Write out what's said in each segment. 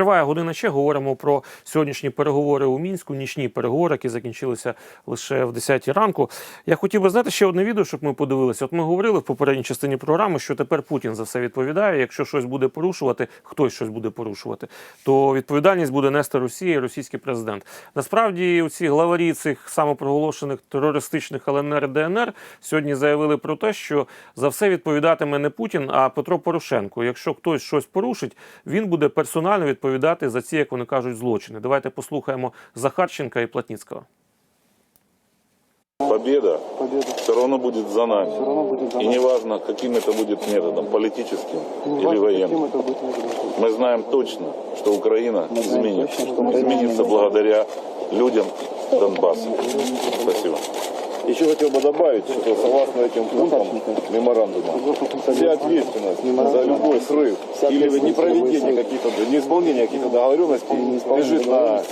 Триває година ще. Говоримо про сьогоднішні переговори у мінську, нічні переговори, які закінчилися лише в 10 ранку. Я хотів би знати ще одне відео, щоб ми подивилися. От ми говорили в попередній частині програми, що тепер Путін за все відповідає. Якщо щось буде порушувати, хтось щось буде порушувати, то відповідальність буде нести Росія і російський президент. Насправді, ці главарі цих самопроголошених терористичних ЛНР ДНР сьогодні заявили про те, що за все відповідатиме не Путін, а Петро Порошенко. Якщо хтось щось порушить, він буде персонально відповідати за ці, як вони кажуть, злочини. Давайте послухаємо Захарченка і Платніцького. Победа Победа все равно будет за нами. все равно будет за И нами. неважно, каким это будет методом, политическим Не или важно, военным. каким это будет методом. Мы знаем точно, что Украина Мы знаем изменится. точно, что Украина Изменится изменится. благодаря людям Донбасса. Спасибо. Еще хотел бы добавить, что согласно этим пунктам меморандума, вся ответственность за любой срыв или непроведение каких-то, неисполнение каких-то договоренностей лежит на.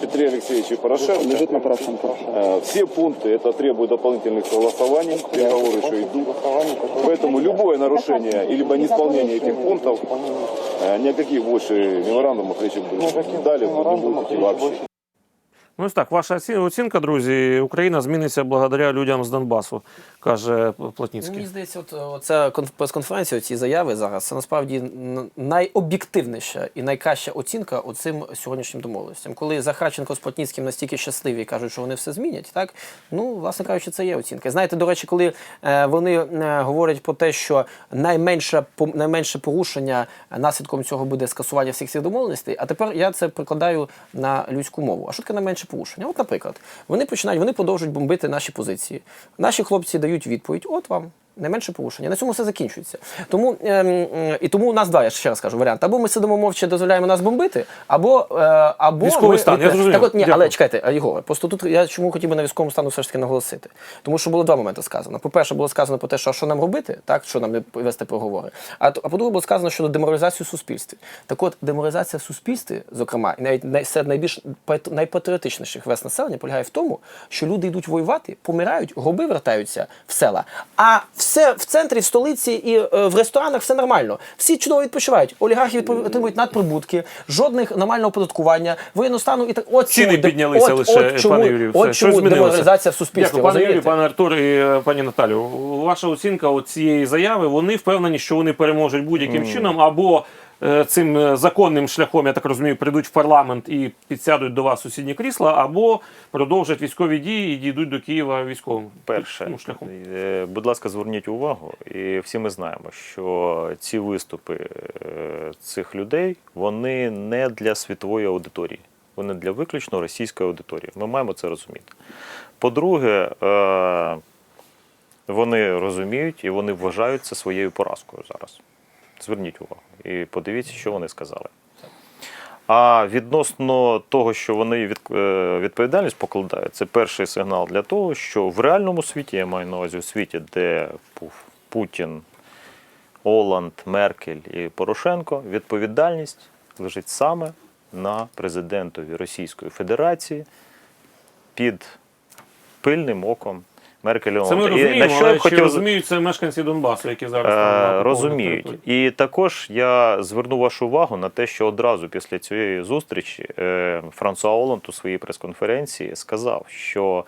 Петре Алексеевиче Порошенко. Лежит на Порошенко. Э, Все пункты это требует дополнительных согласований, переговоры еще идут. Поэтому любое нарушение или неисполнение этих пунктов, э, ни о каких больше меморандумах речи Никаких далее не будет вообще. Ну ось так, ваша оці- оцінка, друзі, Україна зміниться благодаря людям з Донбасу, каже Платніцький. Мені здається, от конф- прес-конференція, ці заяви зараз це насправді найоб'єктивніша і найкраща оцінка оцим сьогоднішнім домовленостям. Коли Захарченко з Плотніцьким настільки щасливі і кажуть, що вони все змінять, так ну власне кажучи, це є оцінка. Знаєте, до речі, коли е, вони е, говорять про те, що найменше найменше порушення наслідком цього буде скасування всіх цих домовленостей. А тепер я це прикладаю на людську мову. А що таке найменше порушення? От, наприклад, вони починають, вони продовжують бомбити наші позиції. Наші хлопці дають відповідь: от вам. Найменше порушення. На цьому все закінчується. Тому ем, ем, і тому у нас два, я ще раз кажу, варіант. Або ми сидимо мовчки, дозволяємо нас бомбити, або, е, або Військовий ми, стан, я зрозумів. Так от ні, Дякую. але чекайте, а, Єгоре, просто тут я чому хотів би на військовому стану все ж таки наголосити. Тому що було два моменти сказано. По-перше, було сказано про те, що, що нам робити, так, що нам не вести переговори. А, а по-друге, було сказано щодо деморалізації в суспільстві. Так от, деморалізація в суспільстві, зокрема, і навіть най- серед найбільш пат- найпатріотичніших верст населення полягає в тому, що люди йдуть воювати, помирають, гроби вертаються в села. А все в центрі, в столиці і е, в ресторанах все нормально. Всі чудово відпочивають. Олігархи отримують надприбутки, жодних нормального оподаткування, воєнного стану і так. От Ціни чому піднялися от, лише, от чому, пане Юрію. От чому деморалізація в суспільстві. Дякую, пане Юрію, пане Артур і е, пані Наталю. Ваша оцінка от цієї заяви, вони впевнені, що вони переможуть будь-яким чином, або цим е, законним шляхом, я так розумію, прийдуть в парламент і підсядуть до вас сусідні крісла, або продовжать військові дії і дійдуть до Києва військовим Перше, ну, шляхом. е, будь ласка, зверніть увагу, і всі ми знаємо, що ці виступи е, цих людей вони не для світової аудиторії, вони для виключно російської аудиторії. Ми маємо це розуміти. По-друге, е, вони розуміють і вони вважають це своєю поразкою зараз. Зверніть увагу і подивіться, що вони сказали. А відносно того, що вони е, відповідальність покладають, це перший сигнал для того, що в реальному світі, я маю на увазі у світі, де був Путін, Оланд, Меркель і Порошенко, відповідальність лежить саме на президентові Російської Федерації під пильним оком Меркель і Це ми Оланда. І на що але чи хотів розуміють це мешканці Донбасу, які зараз там Е, Розуміють. І також я зверну вашу увагу на те, що одразу після цієї зустрічі е, Франсуа Оланд у своїй прес-конференції сказав, що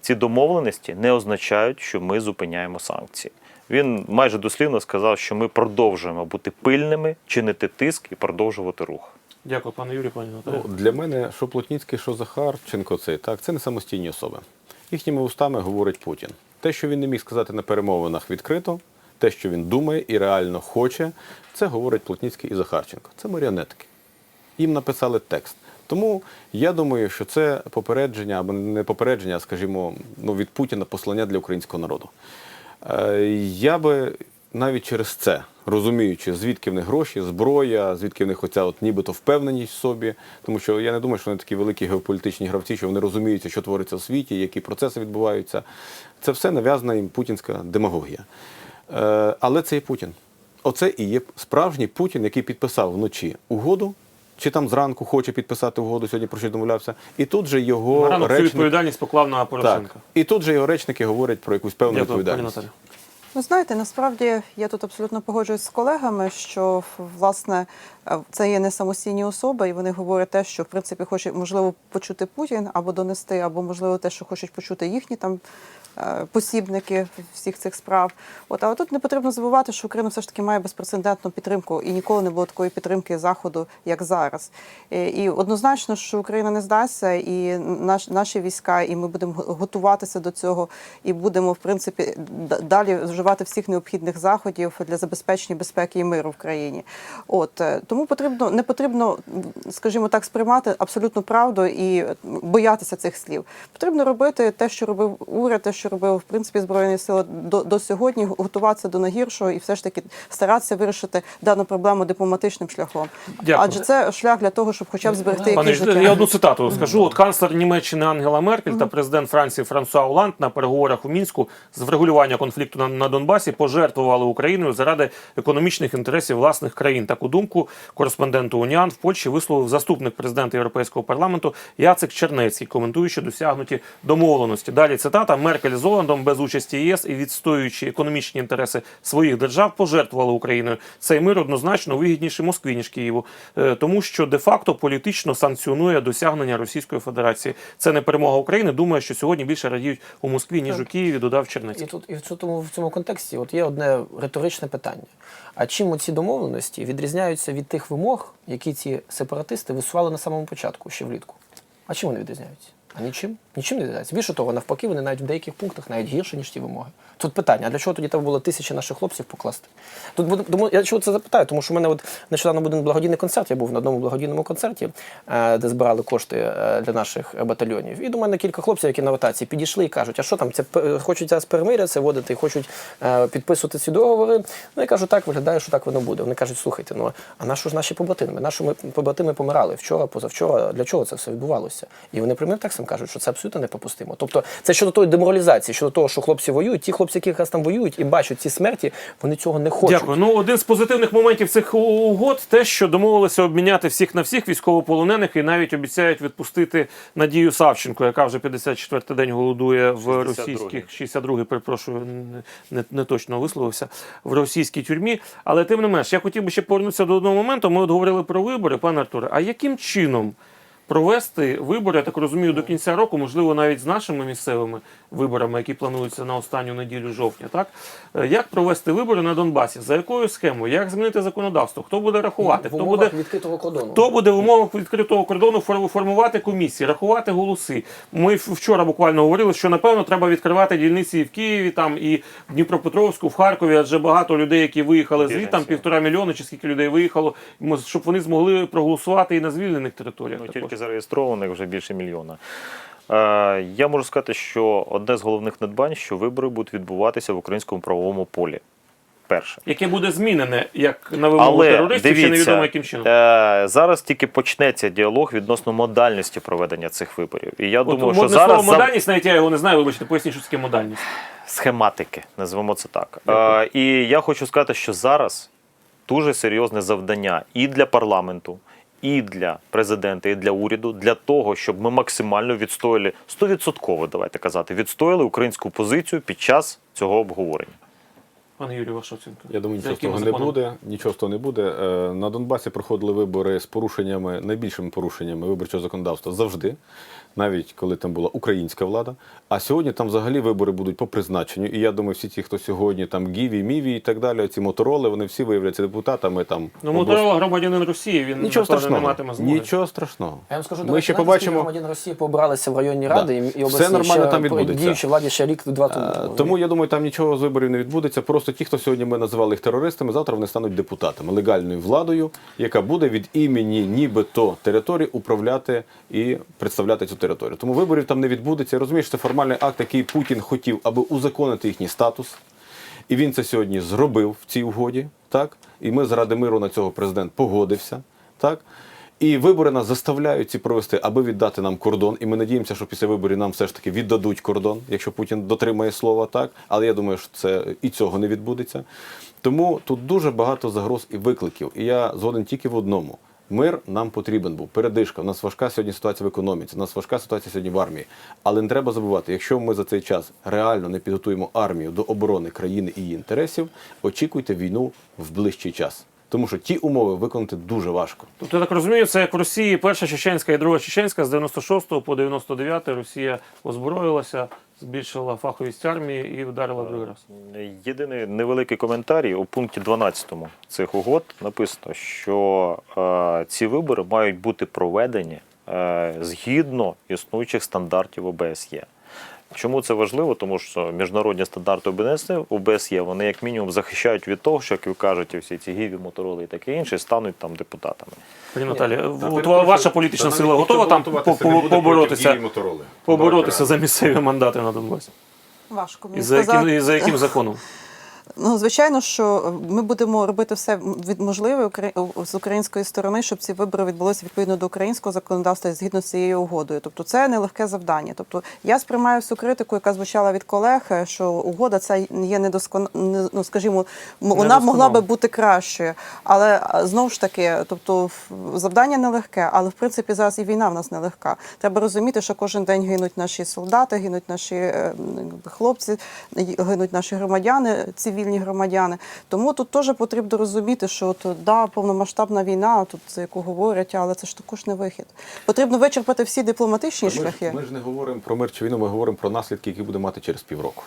ці домовленості не означають, що ми зупиняємо санкції. Він майже дослівно сказав, що ми продовжуємо бути пильними, чинити тиск і продовжувати рух. Дякую, пане Юрію, пані Наталі. Ну, для мене, що Плотніцький, що Захарченко, цей так, це не самостійні особи. Їхніми устами говорить Путін. Те, що він не міг сказати на перемовинах відкрито, те, що він думає і реально хоче, це говорить Плотніцький і Захарченко. Це маріонетки. Їм написали текст. Тому я думаю, що це попередження або не попередження, а скажімо, ну, від Путіна послання для українського народу. Е, Я би навіть через це, розуміючи, звідки в них гроші, зброя, звідки в них оця от нібито впевненість в собі, тому що я не думаю, що вони такі великі геополітичні гравці, що вони розуміються, що твориться в світі, які процеси відбуваються. Це все нав'язана їм путінська демагогія. Е, Але це є Путін. Оце і є справжній Путін, який підписав вночі угоду. Чи там зранку хоче підписати угоду, сьогодні про що домовлявся, і тут же його ранок цю відповідальність поклав на Порошенка. Так. І тут же його речники говорять про якусь певну Дякую, відповідальність. Ви знаєте, насправді я тут абсолютно погоджуюсь з колегами, що власне е, це є не самостійні особи, і вони говорять те, що в принципі хоче можливо почути Путін або донести, або можливо те, що хочуть почути їхні там посібники всіх цих справ. От але тут не потрібно забувати, що Україна все ж таки має безпрецедентну підтримку, і ніколи не було такої підтримки заходу, як зараз. Е, І однозначно, що Україна не здасться, і наш, наші війська, і ми будемо готуватися до цього, і будемо в принципі далі вживати всіх необхідних заходів для забезпечення безпеки і миру в країні. От е, тому потрібно не потрібно, скажімо так, сприймати абсолютну правду і боятися цих слів. Потрібно робити те, що робив уряд, те, що робив в принципі збройні сили до, до сьогодні, готуватися до найгіршого і все ж таки старатися вирішити дану проблему дипломатичним шляхом. Дякую. Адже це шлях для того, щоб хоча б зберегти Пане, якісь життя. я одну цитату скажу. От канцлер Німеччини Ангела Меркель та президент Франції Франсуа Оланд на переговорах у мінську з врегулювання конфлікту на, на Донбасі пожертвували Україною заради економічних інтересів власних країн. Таку думку кореспонденту Уніан в Польщі висловив заступник президента Європейського парламенту Яцек Чернецький, коментуючи досягнуті домовленості. Далі цитата Меркель з без участі ЄС і відстоюючи економічні інтереси своїх держав, пожертвували Україною. Цей мир однозначно вигідніший Москві ніж Києву, Е, тому що де-факто політично санкціонує досягнення Російської Федерації. Це не перемога України. Думаю, що сьогодні більше радіють у Москві ніж у Києві. Додав І тут і в цьому, в цьому контексті от є одне риторичне питання. А чим ці домовленості відрізняються від тих вимог, які ці сепаратисти висували на самому початку, ще влітку? А чим вони відрізняються? Нічим? Нічим не відрізняються. Більше того, навпаки, вони навіть в деяких пунктах навіть гірше, ніж ті вимоги. Тут питання: а для чого тоді треба було тисячі наших хлопців покласти? Тут тому я чого це запитаю, тому що в мене от нещодавно був благодійний концерт. Я був на одному благодійному концерті, е, де збирали кошти е, для наших е, батальйонів. І до мене кілька хлопців, які на ротації підійшли і кажуть, а що там, це хочуть зараз перемирятися, вводити, хочуть е, підписувати ці договори. Ну я кажу, так виглядає, що так воно буде. Вони кажуть, слухайте, ну а на що ж наші побратими? Нашими побратими помирали вчора, позавчора. Для чого це все відбувалося? І вони прямим текстом кажуть, що це абсолютно непопустимо. Тобто, це щодо тої деморалізації, щодо того, що хлопці воюють, ті хлопці, які якраз там воюють і бачать ці смерті, вони цього не хочуть. Дякую. Ну один з позитивних моментів цих угод те, що домовилися обміняти всіх на всіх військовополонених і навіть обіцяють відпустити Надію Савченко, яка вже 54-й день голодує в 62-й. російських 62-й, перепрошую, не, не, не точно висловився в російській тюрмі. Але тим не менш, я хотів би ще повернутися до одного моменту. Ми от говорили про вибори, пане Артуре. А яким чином? Провести вибори, я так розумію, до кінця року, можливо, навіть з нашими місцевими виборами, які плануються на останню неділю жовтня. Так Е, як провести вибори на Донбасі? За якою схемою? Як змінити законодавство? Хто буде рахувати? в Хто буде відкритого кордону. Хто буде в умовах відкритого кордону формувати комісії, рахувати голоси? Ми вчора буквально говорили, що напевно треба відкривати дільниці і в Києві, там і в Дніпропетровську, в Харкові, адже багато людей, які виїхали звідти, там півтора мільйони чи скільки людей виїхало, щоб вони змогли проголосувати і на звільнених територіях. Ну, зареєстрованих вже більше мільйона. Е, Я можу сказати, що одне з головних надбань, що вибори будуть відбуватися в українському правовому полі. Перше. Яке буде змінене як на вимогу Але терористів, ще невідомо яким чином. е, зараз тільки почнеться діалог відносно модальності проведення цих виборів. І я От думаю, що зараз слово модальність, навіть я його не знаю, вибачте, поясніть, що таке модальність. схематики, назвемо це так. Е, і я хочу сказати, що зараз дуже серйозне завдання і для парламенту, і для президента, і для уряду, для того, щоб ми максимально відстояли 100%, давайте казати, відстояли українську позицію під час цього обговорення. Пане Юрію, ваша оцінка. Я думаю, нічого з того не буде. Нічого з того не буде. На Донбасі проходили вибори з порушеннями, найбільшими порушеннями виборчого законодавства завжди, навіть коли там була українська влада. А сьогодні там взагалі вибори будуть по призначенню. І я думаю, всі ті, хто сьогодні там Гіві, Міві і так далі, ці мотороли, вони всі виявляться депутатами. Там Ну, Моторола громадянин Росії, він Нічого напевно, не матиме змоги. Нічого страшного. Я вам скажу, Ми ще знаєте, побачимо. громадян Росії побралися в районні Да. ради і, і Все нормально ще там відбудеться. діючій владі ще рік-два тому. Е, Тому я думаю, там нічого з виборів не відбудеться. Просто ті, хто сьогодні ми називали їх терористами, завтра вони стануть депутатами, легальною владою, яка буде від імені нібито території управляти і представляти цю територію. Тому виборів там не відбудеться. Що це формальний акт, який Путін хотів, аби узаконити їхній статус. І він це сьогодні зробив в цій угоді. Так? І ми заради миру на цього президент погодився. Так? І вибори нас заставляють ці провести, аби віддати нам кордон. І ми надіємося, що після виборів нам все ж таки віддадуть кордон, якщо Путін дотримає слова, так. Але я думаю, що це і цього не відбудеться. Тому тут дуже багато загроз і викликів. І я згоден тільки в одному. Мир нам потрібен був. Передишка. У нас важка сьогодні ситуація в економіці, у нас важка ситуація сьогодні в армії. Але не треба забувати, якщо ми за цей час реально не підготуємо армію до оборони країни і її інтересів, очікуйте війну в ближчий час. Тому що ті умови виконати дуже важко. Тобто, я так розумію, це як в Росії перша чеченська і друга чеченська з 96 по 99 Росія озброїлася, збільшила фаховість армії і вдарила другий раз. Єдиний невеликий коментарій у пункті 12 цих угод написано, що е, ці вибори мають бути проведені е, згідно існуючих стандартів ОБСЄ. Чому це важливо? Тому що міжнародні стандарти ОБС, ОБСЄ вони як мінімум захищають від того, що як ви кажете, всі ці гіві, мотороли і таке інше стануть там депутатами. Пані Наталі, ваша політична та сила готова там поборотися, поборотися за місцеві мандати на Донбасі? Важко мені І за яким, і за яким законом? Ну, звичайно, що ми будемо робити все від можливе з української сторони, щоб ці вибори відбулися відповідно до українського законодавства згідно з цією угодою. Тобто, це нелегке завдання. Тобто, я сприймаю всю критику, яка звучала від колег, е, що угода ця є недосконале, ну, скажімо, вона могла би бути кращою. Але знову ж таки, тобто завдання нелегке, але в принципі зараз і війна в нас нелегка. Треба розуміти, що кожен день гинуть наші солдати, гинуть наші е, хлопці, гинуть наші громадяни, цивільні громадяни. Тому тут теж потрібно розуміти, що от, да, повномасштабна війна, тут за яку говорять, але це ж також не вихід. Потрібно вичерпати всі дипломатичні Ми ж, шляхи. ми ж не говоримо про мир чи війну, ми говоримо про наслідки, які буде мати через півроку.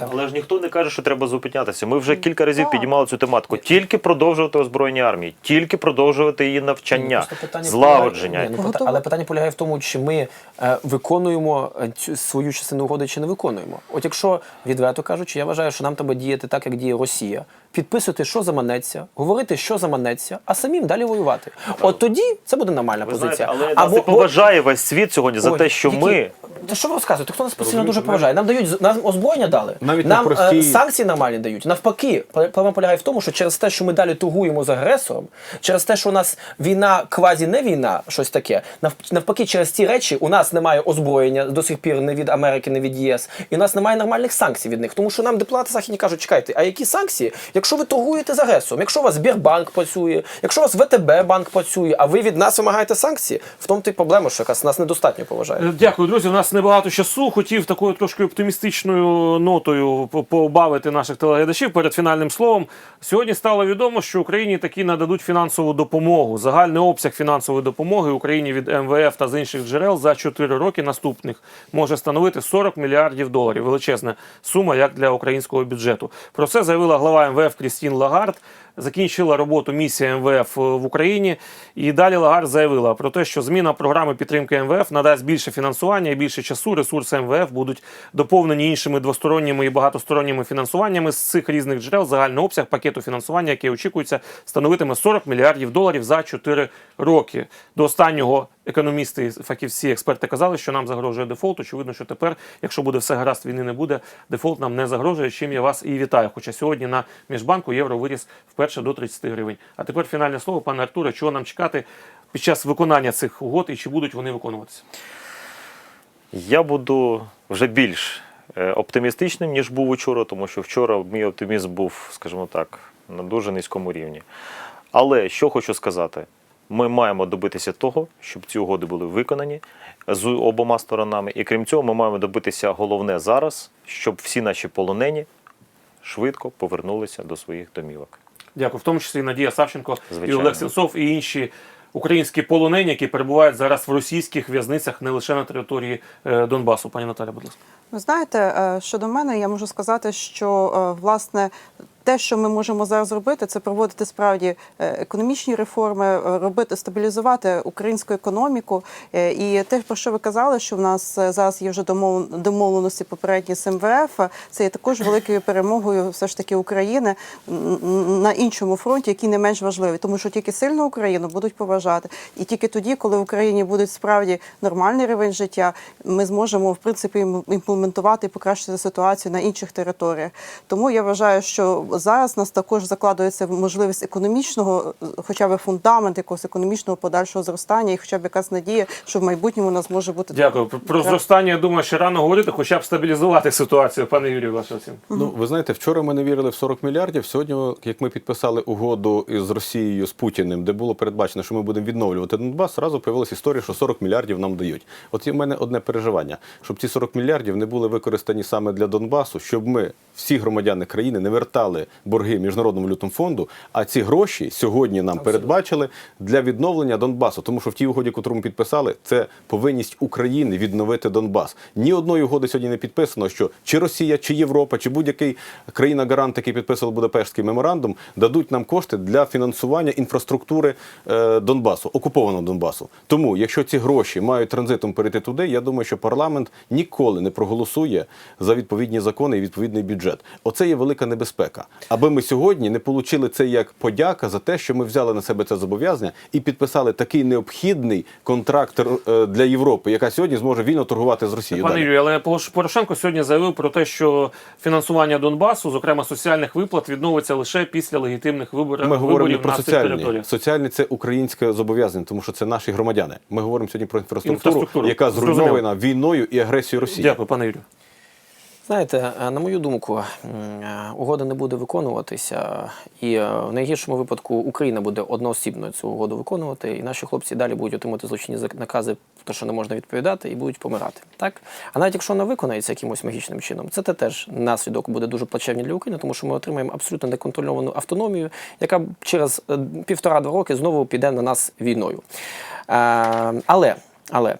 Але ж ніхто не каже, що треба зупинятися. Ми вже кілька разів Так. підіймали цю тематику. Тільки продовжувати озброєння армії, тільки продовжувати її навчання, питання злагодження. полягає- Ні, ну, пита- але питання полягає в тому, чи ми е, виконуємо е, цю свою частину угоди, чи не виконуємо. От якщо відверто кажучи, я вважаю, що нам треба діяти так, як діє Росія. Підписувати, що заманеться, говорити, що заманеться, а самим далі воювати. От тоді це буде нормальна Ви позиція. знаєте, але Або- нас і поважає весь світ сьогодні за Ой, те, що які- ми Та що ви розказуєте? Хто нас постійно дуже поважає? Нам дають нам озброєння дали. Навіть на нам простій- е, санкції нормальні дають. Навпаки, проблема полягає в тому, що через те, що ми далі торгуємо з агресором, через те, що у нас війна квазі не війна, щось таке. нав- Навпаки, через ці речі у нас немає озброєння до сих пір не від Америки, не від ЄС, і у нас немає нормальних санкцій від них. Тому що нам дипломати західні кажуть, чекайте, а які санкції? Якщо ви торгуєте з агресором, якщо у вас Сбербанк працює, якщо у вас ВТБ банк працює, а ви від нас вимагаєте санкції, в тому ти проблема, що якраз нас недостатньо поважає. Е, Дякую, друзі. У нас небагато часу. Хотів такою трошки оптимістичною нотою по- побавити наших телеглядачів перед фінальним словом. Сьогодні стало відомо, що Україні таки нададуть фінансову допомогу. Загальний обсяг фінансової допомоги Україні від МВФ та з інших джерел за 4 роки наступних може становити 40 мільярдів доларів. Величезна сума як для українського бюджету. Про це заявила глава МВФ Крістін Лагард. Закінчила роботу місія МВФ в Україні. І далі Лагард заявила про те, що зміна програми підтримки МВФ надасть більше фінансування і більше часу. Ресурси МВФ будуть доповнені іншими двосторонніми і багатосторонніми фінансуваннями з цих різних джерел. Загальний обсяг пакету фінансування, який очікується, становитиме 40 мільярдів доларів за 4 роки. До останнього економісти, фахівці, експерти казали, що нам загрожує дефолт. Очевидно, що тепер, якщо буде все гаразд, війни не буде. Дефолт нам не загрожує. Чим я вас і вітаю. Хоча сьогодні на міжбанку євро виріс вперше до 30 гривень. А тепер фінальне слово, пане Артуре, чого нам чекати під час виконання цих угод і чи будуть вони виконуватися? Я буду вже більш е, оптимістичним, ніж був учора, тому що вчора мій оптимізм був, скажімо так, на дуже низькому рівні. Але що хочу сказати, ми маємо добитися того, щоб ці угоди були виконані з обома сторонами. І крім цього, ми маємо добитися головне зараз, щоб всі наші полонені швидко повернулися до своїх домівок. Дякую. В тому числі Надія Савченко і Звичайно. Олег Сенцов, і інші українські полонені, які перебувають зараз в російських в'язницях не лише на території е, Донбасу. Пані Наталя, будь ласка. Ви знаєте, е, щодо мене, я можу сказати, що е, власне. Те, що ми можемо зараз зробити, це проводити справді е, економічні реформи, е, робити стабілізувати українську економіку. Е, І те, про що ви казали, що в нас зараз є вже домов- домовленості попередні з МВФ, це є також великою перемогою, все ж таки України на іншому фронті, який не менш важливий, тому що тільки сильну Україну будуть поважати, і тільки тоді, коли в Україні буде справді нормальний рівень життя, ми зможемо в принципі імплементувати і покращити ситуацію на інших територіях. Тому я вважаю, що зараз нас також закладується можливість економічного, е, хоча б фундамент якогось економічного подальшого зростання, і хоча б якась надія, що в майбутньому у нас може бути Дякую. Про- Про зростання, я думаю, ще рано говорити, хоча б стабілізувати ситуацію, пане Юрію, ваша оцінка. Ну, ви знаєте, вчора ми не вірили в 40 мільярдів. Сьогодні, як ми підписали угоду із Росією з Путіним, де було передбачено, що ми будемо відновлювати Донбас, зразу появилася історія, що 40 мільярдів нам дають. От є в мене одне переживання, щоб ці 40 мільярдів не були використані саме для Донбасу, щоб ми, всі громадяни країни, не вертали борги міжнародному валютному фонду. А ці гроші сьогодні нам передбачили для відновлення Донбасу. Тому що в тій угоді, яку ми підписали, це повинність України відновити Донбас. Ні одної угоди сьогодні не підписано, що чи Росія, чи Європа, чи будь-який країна-гарант, який підписував Будапештський меморандум, дадуть нам кошти для фінансування інфраструктури е, Донбасу, окупованого Донбасу. Тому, якщо ці гроші мають транзитом перейти туди, я думаю, що парламент ніколи не проголосує за відповідні закони і відповідний бюджет. Оце є велика небезпека. Аби ми сьогодні не отримали це як подяка за те, що ми взяли на себе це зобов'язання і підписали такий необхідний контракт е, для Європи, яка сьогодні зможе вільно торгувати з Росією. Пане. Юрію, але Порошенко сьогодні заявив про те, що фінансування Донбасу, зокрема соціальних виплат, відновиться лише після легітимних виборів, Ми говоримо виборів про соціальні. Соціальні це українське зобов'язання, тому що це наші громадяни. Ми говоримо сьогодні про інфраструктуру, Інфраструктуру. яка зруйнована війною і агресією Росії. Дякую, пане Юрію. Знаєте, е, на мою думку, е, угода не буде виконуватися, і е, в найгіршому випадку Україна буде одноосібно цю угоду виконувати, і наші хлопці далі будуть отримати злочинні накази, то що не можна відповідати, і будуть помирати. Так? А навіть якщо вона виконається якимось магічним чином, це теж наслідок буде дуже плачевний для України, тому що ми отримаємо абсолютно неконтрольовану автономію, яка через півтора-два роки знову піде на нас війною. Але, але.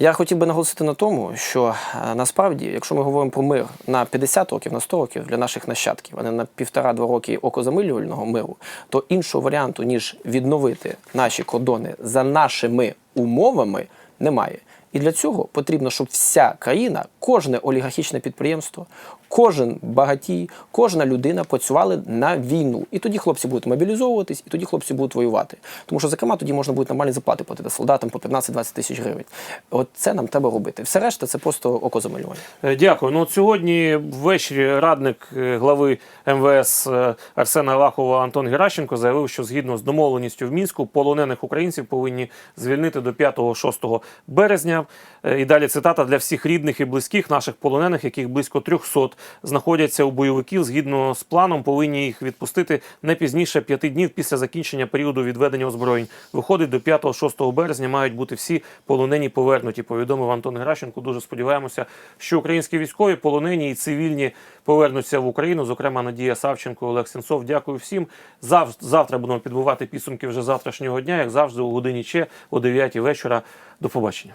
Я хотів би наголосити на тому, що е, насправді, якщо ми говоримо про мир на 50 років, на 100 років для наших нащадків, а не на півтора-два роки окозамилювального миру, то іншого варіанту, ніж відновити наші кордони за нашими умовами, немає. І для цього потрібно, щоб вся країна, кожне олігархічне підприємство, кожен багатій, кожна людина працювали на війну. І тоді хлопці будуть мобілізовуватись, і тоді хлопці будуть воювати. Тому що, зокрема, тоді можна буде нормальні заплати платити солдатам по 15-20 тисяч гривень. От це нам треба робити. Все решта це просто окозамалювання. Е, Дякую. Ну от сьогодні ввечері радник е, глави МВС е, Арсена Авакова Антон Геращенко заявив, що згідно з домовленістю в мінську полонених українців повинні звільнити до 5-6 березня. Е, І далі цитата для всіх рідних і близьких наших полонених, яких близько 300 знаходяться у бойовиків. Згідно з планом, повинні їх відпустити не пізніше п'яти днів після закінчення періоду відведення озброєнь. Виходить, до 5-6 березня мають бути всі полонені повернуті. Повідомив Антон Геращенко. Дуже сподіваємося, що українські військові, полонені і цивільні повернуться в Україну. Зокрема, Надія Савченко, Олег Сенцов. Дякую всім. Зав... Завтра будемо підбивати підсумки вже завтрашнього дня, як завжди, у годині ще о 9 вечора. До побачення.